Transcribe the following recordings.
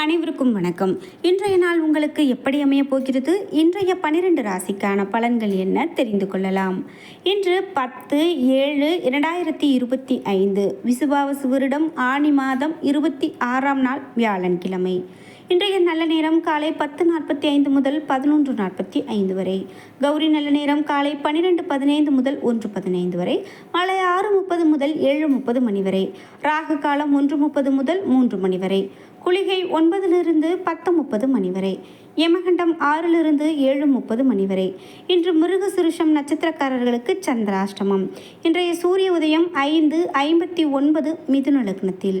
அனைவருக்கும் வணக்கம். இன்றைய நாள் உங்களுக்கு எப்படி அமைய போகிறது? இன்றைய பனிரெண்டு ராசிக்கான பலன்கள் என்ன? தெரிந்து கொள்ளலாம். இன்று பத்து ஏழு இரண்டாயிரத்தி இருபத்தி ஐந்து விசுவாவசு வருடம் ஆணி மாதம் இருபத்தி ஆறாம் நாள் வியாழன்கிழமை. இன்றைய நல்ல நேரம் காலை பத்து நாற்பத்தி ஐந்து முதல் பதினொன்று நாற்பத்தி ஐந்து வரை. கௌரி நல்ல நேரம் காலை பன்னிரெண்டு பதினைந்து முதல் ஒன்று பதினைந்து வரை. மாலை ஆறு முப்பது முதல் ஏழு முப்பது மணி வரை. ராகு காலம் ஒன்று முப்பது முதல் மூன்று மணி வரை. குளிகை ஒன்பதிலிருந்து பத்து முப்பது மணி வரை யமகண்டம் ஆறிலிருந்து ஏழு முப்பது மணி வரை. இன்று மிருக சுருஷம் நட்சத்திரக்காரர்களுக்கு சந்திராஷ்டமம். இன்றைய சூரிய உதயம் ஐந்து ஐம்பத்தி ஒன்பது மிதுன லக்னத்தில்.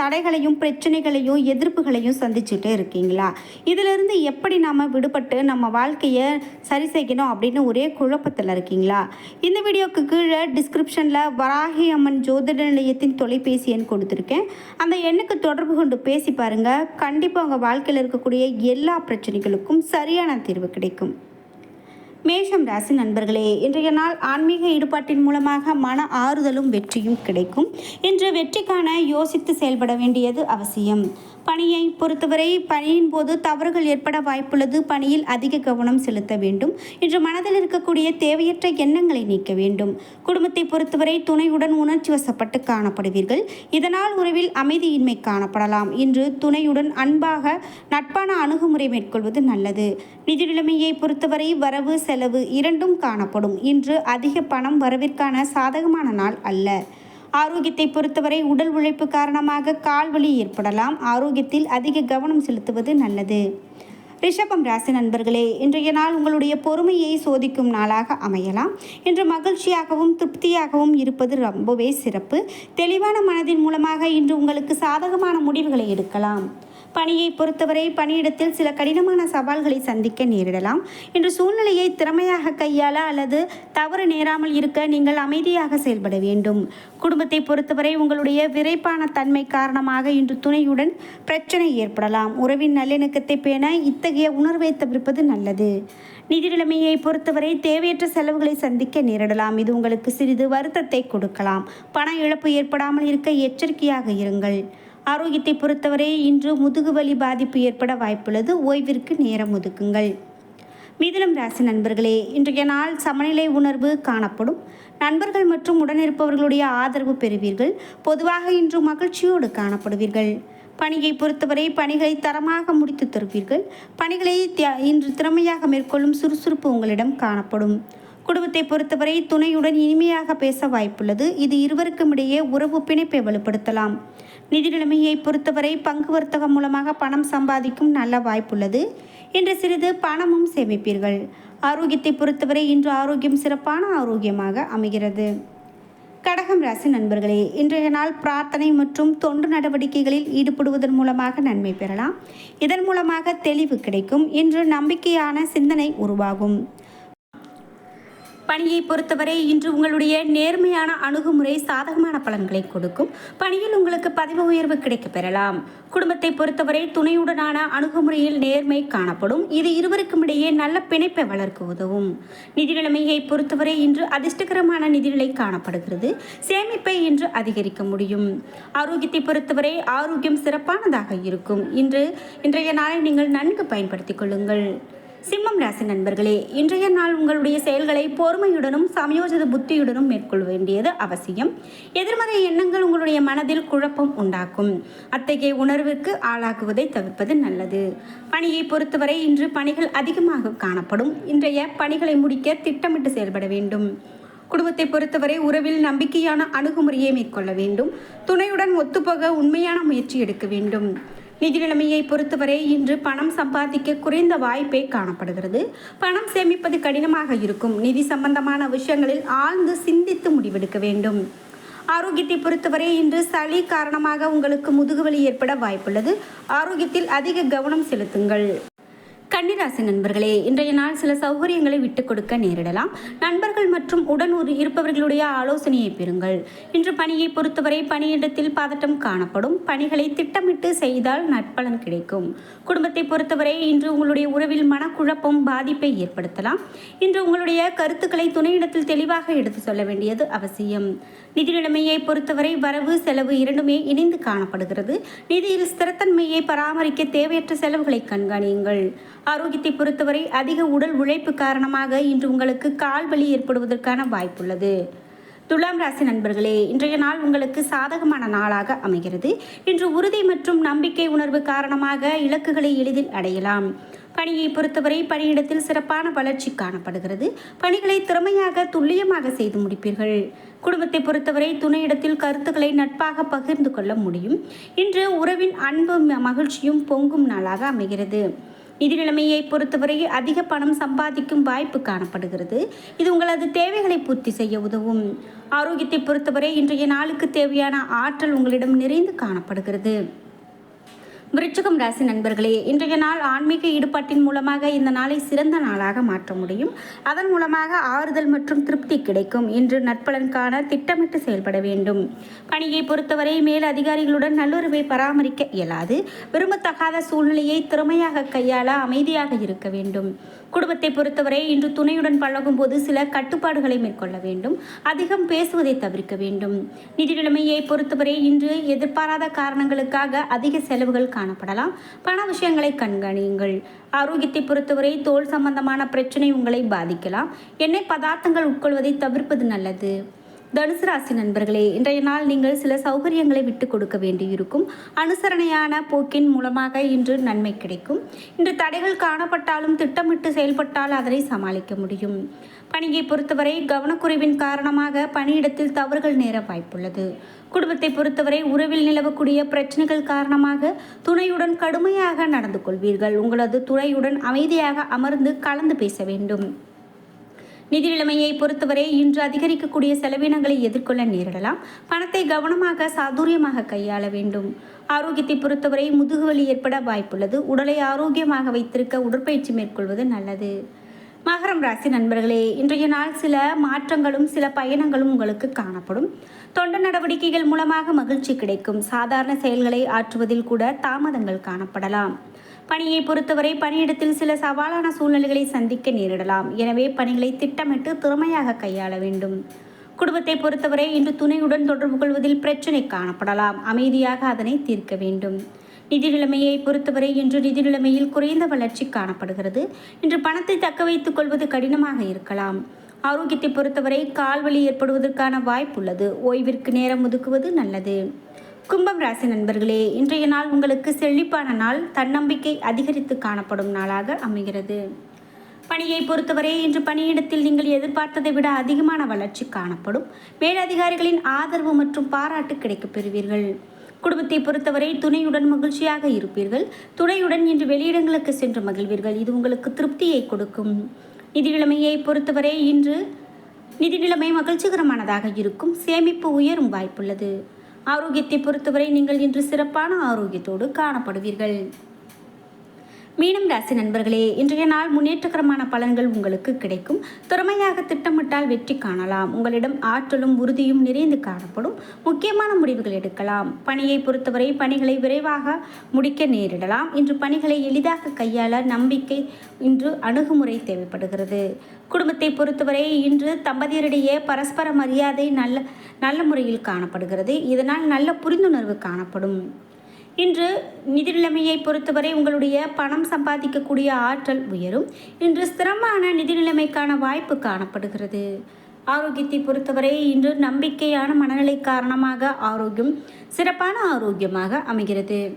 தடைகளையும் பிரச்சனைகளையும் எதிர்ப்புகளையும் சந்திச்சுட்டே இருக்கீங்களா? இதிலிருந்து எப்படி நாம் விடுபட்டு நம்ம வாழ்க்கையை சரி செய்யணும் அப்படின்னு ஒரே குழப்பத்தில் இருக்கீங்களா? இந்த வீடியோக்கு கீழே டிஸ்கிரிப்ஷனில் வராகி அம்மன் ஜோதிட நிலையத்தின் தொலைபேசி எண் கொடுத்துருக்கேன். அந்த எண்ணுக்கு தொடர்பு கொண்டு பேசி பாருங்கள் கண்டிப்பாக உங்கள் வாழ்க்கையில் இருக்கக்கூடிய எல்லா பிரச்சனைகளுக்கும் சரியான தீர்வு கிடைக்கும். மேஷம் ராசி நண்பர்களே இன்றைய நாள் ஆன்மீக ஈடுபாட்டின் மூலமாக மன ஆறுதலும் வெற்றியும் கிடைக்கும். இன்று வெற்றிக்கான யோசித்து செயல்பட வேண்டியது அவசியம். பணியை பொறுத்தவரை பணியின் போது தவறுகள் ஏற்பட வாய்ப்புள்ளது. பணியில் அதிக கவனம் செலுத்த வேண்டும். இன்று மனதில் இருக்கக்கூடிய தேவையற்ற எண்ணங்களை நீக்க வேண்டும். குடும்பத்தை பொறுத்தவரை துணையுடன் உணர்ச்சி வசப்பட்டு காணப்படுவீர்கள். இதனால் உறவில் அமைதியின்மை காணப்படலாம். இன்று துணையுடன் அன்பாக நட்பான அணுகுமுறை மேற்கொள்வது நல்லது. நிதி நிலைமையை பொறுத்தவரை வரவு செலவு இரண்டும் காணப்படும். இன்று அதிக பணம் வரவிற்கான சாதகமான நாள் அல்ல. ஆரோக்கியத்தை பொறுத்தவரை உடல் உழைப்பு காரணமாக கால்வலி ஏற்படலாம். ஆரோக்கியத்தில் அதிக கவனம் செலுத்துவது நல்லது. ரிஷபம் ராசி நண்பர்களே இன்றைய நாள் உங்களுடைய பொறுமையை சோதிக்கும் நாளாக அமையலாம். இன்று மகிழ்ச்சியாகவும் திருப்தியாகவும் இருப்பது ரொம்பவே சிறப்பு. தெளிவான மனதின் மூலமாக இன்று உங்களுக்கு சாதகமான முடிவுகளை எடுக்கலாம். பணியை பொறுத்தவரை பணியிடத்தில் சில கடினமான சவால்களை சந்திக்க நேரிடலாம். இன்று சூழ்நிலையை திறமையாக கையாள அல்லது தவறு நேராமல் இருக்க நீங்கள் அமைதியாக செயல்பட வேண்டும். குடும்பத்தை பொறுத்தவரை உங்களுடைய விரைப்பான தன்மை காரணமாக இன்று துணையுடன் பிரச்சனை ஏற்படலாம். உறவின் நல்லிணக்கத்தை பேண இத்தகைய உணர்வை தவிர்ப்பது நல்லது. நிதி நிலைமையை பொறுத்தவரை தேவையற்ற செலவுகளை சந்திக்க நேரிடலாம். இது உங்களுக்கு சிறிது வருத்தத்தை கொடுக்கலாம். பண இழப்பு ஏற்படாமல் இருக்க எச்சரிக்கையாக இருங்கள். ஆரோக்கியத்தை பொறுத்தவரை இன்று முதுகுவலி பாதிப்பு ஏற்பட வாய்ப்புள்ளது. ஓய்விற்கு நேரம் ஒதுக்குங்கள். மிதுனம் ராசி நண்பர்களே இன்றைய நாள் சமநிலை உணர்வு காணப்படும். நண்பர்கள் மற்றும் உடனிருப்பவர்களுடைய ஆதரவு பெறுவீர்கள். பொதுவாக இன்று மகிழ்ச்சியோடு காணப்படுவீர்கள். பணியை பொறுத்தவரை பணிகளை தரமாக முடித்து தருவீர்கள். பணிகளை இன்று திறமையாக மேற்கொள்ளும் சுறுசுறுப்பு உங்களிடம் காணப்படும். குடும்பத்தை பொறுத்தவரை துணையுடன் இனிமையாக பேச வாய்ப்புள்ளது. இது இருவருக்கும் இடையே உறவு பிணைப்பை வலுப்படுத்தலாம். நிதி நிலைமையை பொறுத்தவரை பங்கு வர்த்தகம் மூலமாக பணம் சம்பாதிக்கும் நல்ல வாய்ப்புள்ளது. இன்று சிறிது பணமும் சேமிப்பீர்கள். ஆரோக்கியத்தை பொறுத்தவரை இன்று ஆரோக்கியம் சிறப்பான ஆரோக்கியமாக அமைகிறது. கடகம் ராசி நண்பர்களே இன்றைய நாள் பிரார்த்தனை மற்றும் தொண்டு நடவடிக்கைகளில் ஈடுபடுவதன் மூலமாக நன்மை பெறலாம். இதன் மூலமாக தெளிவு கிடைக்கும். இன்று நம்பிக்கையான சிந்தனை உருவாகும். பணியை பொறுத்தவரை இன்று உங்களுடைய நேர்மையான அணுகுமுறை சாதகமான பலன்களை கொடுக்கும். பணியில் உங்களுக்கு பதவி உயர்வு கிடைக்கப் பெறலாம் குடும்பத்தை பொறுத்தவரை துணையுடனான அணுகுமுறையில் நேர்மை காணப்படும். இது இருவருக்கும் இடையே நல்ல பிணைப்பை வளர்க்க உதவும். நிதி நிலைமையை பொறுத்தவரை இன்று அதிர்ஷ்டகரமான நிதிநிலை காணப்படுகிறது. சேமிப்பை இன்று அதிகரிக்க முடியும். ஆரோக்கியத்தை பொறுத்தவரை ஆரோக்கியம் சிறப்பானதாக இருக்கும். இன்று இன்றைய நாளை நீங்கள் நன்கு பயன்படுத்திக் கொள்ளுங்கள். சிம்மம் ராசி நண்பர்களே இன்றைய நாள் உங்களுடைய செயல்களை பொறுமையுடனும் சமயோஜித புத்தியுடனும் மேற்கொள்ள வேண்டியது அவசியம். எதிர்மறை எண்ணங்கள் உங்களுடைய மனதில் குழப்பம் உண்டாக்கும். அத்தகைய உணர்வுக்கு ஆளாக்குவதை தவிர்ப்பது நல்லது. பணியை பொறுத்தவரை இன்று பணிகள் அதிகமாக காணப்படும். இன்றைய பணிகளை முடிக்க திட்டமிட்டு செயல்பட வேண்டும். குடும்பத்தை பொறுத்தவரை உறவில் நம்பிக்கையான அணுகுமுறையை மேற்கொள்ள வேண்டும். துணையுடன் ஒத்துப்போக உண்மையான முயற்சி எடுக்க வேண்டும். நிதி நிலைமையை பொறுத்தவரை இன்று பணம் சம்பாதிக்க குறைந்த வாய்ப்பே காணப்படுகிறது. பணம் சேமிப்பது கடினமாக இருக்கும். நிதி சம்பந்தமான விஷயங்களில் ஆழ்ந்து சிந்தித்து முடிவெடுக்க வேண்டும். ஆரோக்கியத்தை பொறுத்தவரை இன்று சளி காரணமாக உங்களுக்கு முதுகுவலி ஏற்பட வாய்ப்புள்ளது. ஆரோக்கியத்தில் அதிக கவனம் செலுத்துங்கள். கன்னிராசி நண்பர்களே இன்றைய நாள் சில சௌகரியங்களை விட்டுக் கொடுக்க நேரிடலாம். நண்பர்கள் மற்றும் உடன் இருப்பவர்களுடைய ஆலோசனையை பெறுங்கள். இன்று பணியை பொறுத்தவரை பணியிடத்தில் பதட்டம் காணப்படும். பணிகளை திட்டமிட்டு செய்தால் நற்பலன் கிடைக்கும். குடும்பத்தை பொறுத்தவரை இன்று உங்களுடைய உறவில் மனக்குழப்பம் பாதிப்பை ஏற்படுத்தலாம். இன்று உங்களுடைய கருத்துக்களை துணையிடத்தில் தெளிவாக எடுத்து சொல்ல வேண்டியது அவசியம். நிதி நிலைமையை பொறுத்தவரை வரவு செலவு இரண்டுமே இணைந்து காணப்படுகிறது. நிதியில் ஸ்திரத்தன்மையை பராமரிக்க தேவையற்ற செலவுகளை கண்காணியுங்கள். ஆரோக்கியத்தை பொறுத்தவரை அதிக உடல் உழைப்பு காரணமாக இன்று உங்களுக்கு கால் வலி ஏற்படுவதற்கான வாய்ப்புள்ளது. துலாம் ராசி நண்பர்களே இன்றைய நாள் உங்களுக்கு சாதகமான நாளாக அமைகிறது. இன்று உறுதி மற்றும் நம்பிக்கை உணர்வு காரணமாக இலக்குகளை எளிதில் அடையலாம். பணியை பொறுத்தவரை பணியிடத்தில் சிறப்பான வளர்ச்சி காணப்படுகிறது. பணிகளை திறமையாக துல்லியமாக செய்து முடிப்பீர்கள். குடும்பத்தை பொறுத்தவரை துணையிடத்தில் கருத்துக்களை நட்பாக பகிர்ந்து கொள்ள முடியும். இன்று உறவின் அன்பும் மகிழ்ச்சியும் பொங்கும் நாளாக அமைகிறது. நிதி நிலைமையை பொறுத்தவரை அதிக பணம் சம்பாதிக்கும் வாய்ப்பு காணப்படுகிறது. இது உங்களது தேவைகளை பூர்த்தி செய்ய உதவும். ஆரோக்கியத்தை பொறுத்தவரை இன்றைய நாளுக்கு தேவையான ஆற்றல் உங்களிடம் நிறைந்து காணப்படுகிறது. விருச்சகம் ராசி நண்பர்களே இன்றைய நாள் ஆன்மீக ஈடுபாட்டின் மூலமாக இந்த நாளை சிறந்த நாளாக மாற்ற முடியும். அதன் மூலமாக ஆறுதல் மற்றும் திருப்தி கிடைக்கும். இன்று நட்பலன்கான திட்டமிட்டு செயல்பட வேண்டும். பணியை பொறுத்தவரை மேல் அதிகாரிகளுடன் நல்லுறவை பராமரிக்க இயலாது. விரும்பத்தகாத சூழ்நிலையை திறமையாக கையாள அமைதியாக இருக்க வேண்டும். குடும்பத்தை பொறுத்தவரை இன்று துணையுடன் பழகும் போது சில கட்டுப்பாடுகளை மேற்கொள்ள வேண்டும். அதிகம் பேசுவதை தவிர்க்க வேண்டும். நிதி நிலைமையை பொறுத்தவரை இன்று எதிர்பாராத காரணங்களுக்காக அதிக செலவுகள் காணப்படலாம். பண விஷயங்களை கண்காணியுங்கள். ஆரோக்கியத்தை பொறுத்தவரை தோல் சம்பந்தமான பிரச்சனை உங்களை பாதிக்கலாம். எண்ணெய் பதார்த்தங்கள் உட்கொள்வதை தவிர்ப்பது நல்லது. தனுசு ராசி நண்பர்களே இன்றைய நாள் நீங்கள் சில சௌகரியங்களை விட்டு கொடுக்க வேண்டியிருக்கும். அனுசரணையான போக்கின் மூலமாக இன்று நன்மை கிடைக்கும். இன்று தடைகள் காணப்பட்டாலும் திட்டமிட்டு செயல்பட்டால் அதனை சமாளிக்க முடியும். பணியை பொறுத்தவரை கவனக்குறைவின் காரணமாக பணியிடத்தில் தவறுகள் நேர வாய்ப்புள்ளது. குடும்பத்தை பொறுத்தவரை உறவில் நிலவக்கூடிய பிரச்சனைகள் காரணமாக துணையுடன் கடுமையாக நடந்து கொள்வீர்கள். உங்களது துணையுடன் அமைதியாக அமர்ந்து கலந்து பேச வேண்டும். நிதி நிலைமையை பொறுத்தவரை இன்று அதிகரிக்கக்கூடிய செலவினங்களை எதிர்கொள்ள நேரிடலாம். பணத்தை கவனமாக சாதுரியமாக கையாள வேண்டும். ஆரோக்கியத்தை பொறுத்தவரை முதுகுவலி ஏற்பட வாய்ப்புள்ளது. உடலை ஆரோக்கியமாக வைத்திருக்க உடற்பயிற்சி மேற்கொள்வது நல்லது. மகரம் ராசி நண்பர்களே இன்றைய நாள் சில மாற்றங்களும் சில பயணங்களும் உங்களுக்கு காணப்படும். தொண்ட நடவடிக்கைகள் மூலமாக மகிழ்ச்சி கிடைக்கும். சாதாரண செயல்களை ஆற்றுவதில் கூட தாமதங்கள் காணப்படலாம். பணியை பொறுத்தவரை பணியிடத்தில் சில சவாலான சூழ்நிலைகளை சந்திக்க நேரிடலாம். எனவே பணிகளை திட்டமிட்டு திறமையாக கையாள வேண்டும். குடும்பத்தை பொறுத்தவரை இன்று துணையுடன் தொடர்பு கொள்வதில் பிரச்சனை காணப்படலாம். அமைதியாக அதனை தீர்க்க வேண்டும். நிதி நிலைமையை பொறுத்தவரை இன்று நிதி நிலைமையில் குறைந்த வளர்ச்சி காணப்படுகிறது. இன்று பணத்தை தக்க வைத்துக் கொள்வது கடினமாக இருக்கலாம். ஆரோக்கியத்தை பொறுத்தவரை கால்வழி ஏற்படுவதற்கான வாய்ப்புள்ளது ஓய்விற்கு நேரம் ஒதுக்குவது நல்லது. கும்பம் ராசி நண்பர்களே இன்றைய நாள் உங்களுக்கு செழிப்பான நாள் தன்னம்பிக்கை அதிகரித்து காணப்படும் நாளாக அமைகிறது. பணியை பொறுத்தவரை இன்று பணியிடத்தில் நீங்கள் எதிர்பார்த்ததை விட அதிகமான வளர்ச்சி காணப்படும். மேலதிகாரிகளின் ஆதரவு மற்றும் பாராட்டு கிடைக்கப் பெறுவீர்கள். குடும்பத்தை பொறுத்தவரை துணையுடன் மகிழ்ச்சியாக இருப்பீர்கள். துணையுடன் இன்று வெளியிடங்களுக்கு சென்று மகிழ்வீர்கள். இது உங்களுக்கு திருப்தியை கொடுக்கும். நிதி நிலைமையை பொறுத்தவரை இன்று நிதி நிலைமை மகிழ்ச்சிகரமானதாக இருக்கும். சேமிப்பு உயரும் வாய்ப்புள்ளது. ஆரோக்கியத்தை பொறுத்தவரை நீங்கள் இன்று சிறப்பான ஆரோக்கியத்தோடு காணப்படுவீர்கள். மீனம் ராசி நண்பர்களே இன்றைய நாள் முன்னேற்றகரமான பலன்கள் உங்களுக்கு கிடைக்கும். திறமையாக திட்டமிட்டால் வெற்றி காணலாம். உங்களிடம் ஆற்றலும் உறுதியும் நிறைந்து காணப்படும். முக்கியமான முடிவுகள் எடுக்கலாம். பணியை பொறுத்தவரை பணிகளை விரைவாக முடிக்க நேரிடலாம். இன்று பணிகளை எளிதாக கையாள நம்பிக்கை இன்று அணுகுமுறை தேவைப்படுகிறது. குடும்பத்தை பொறுத்தவரை இன்று தம்பதியரிடையே பரஸ்பர மரியாதை நல்ல நல்ல முறையில் காணப்படுகிறது. இதனால் நல்ல புரிந்துணர்வு காணப்படும். இன்று நிதி நிலைமையை பொறுத்தவரை உங்களுடைய பணம் சம்பாதிக்கக்கூடிய ஆற்றல் உயரும். இன்று ஸ்திரமான நிதி நிலைமைக்கான வாய்ப்பு காணப்படுகிறது. ஆரோக்கியத்தை பொறுத்தவரை இன்று நம்பிக்கையான மனநிலை காரணமாக ஆரோக்கியம் சிறப்பான ஆரோக்கியமாக அமைகிறது.